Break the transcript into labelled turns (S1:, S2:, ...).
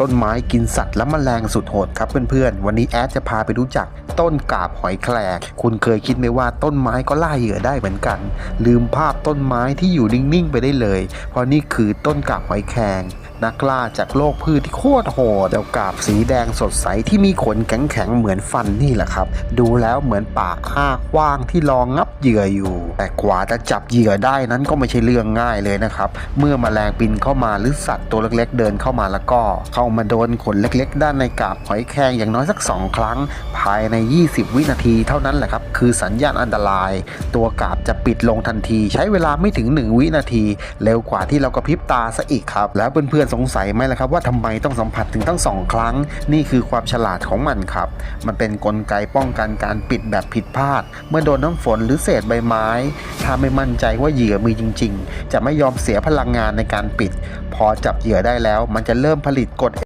S1: ต้นไม้กินสัตว์และแมลงสุดโหดครับเพื่อนๆ วันนี้แอดจะพาไปรู้จักต้นกาบหอยแคลงคุณเคยคิดไหมว่าต้นไม้ก็ล่าเหยื่อได้เหมือนกัน ลืมภาพต้นไม้ที่อยู่นิ่งๆไปได้เลย เพราะนี่คือต้นกาบหอยแครง นักล่าจากโลกพืชที่โคตรโหดแล้วกาบสีแดงสดใสที่มีขนแข็งๆเหมือนฟันนี่แหละครับ ดูแล้วเหมือนปากอ้ากว้างที่รองงับเหยื่ออยู่ แต่กว่าจะจับเหยื่อได้นั้นก็ไม่ใช่เรื่องง่ายเลยนะครับ เมื่อมแมลงบินเข้ามาหรือสัตว์ตัวเล็กๆ เดินเข้ามาแล้วก็ เข้ามาโดนขนเล็กๆ ด้านในกาบหอยแครงอย่างน้อยสัก 2 ครั้ง ภายใน 20 วินาทีเท่านั้นแหละครับ คือสัญญาณอันตราย ตัวกาบจะปิดลงทันที ใช้เวลาไม่ถึง 1 วินาที เร็วกว่าที่เรากระพริบตาซะอีกครับ แล้วเพื่อนๆสงสัยไหมล่ะครับว่าทำไมต้องสัมผัสถึงตั้งสองครั้ง นี่คือความฉลาดของมันครับ มันเป็นนกลไกป้องกันการปิดแบบผิดพลาด เมื่อโดนน้ำฝนหรือเศษใบไม้ ถ้าไม่มั่นใจว่าเหยื่อมีจริง ๆ จะไม่ยอมเสียพลังงานในการปิด พอจับเหยื่อได้แล้ว มันจะเริ่มผลิตกด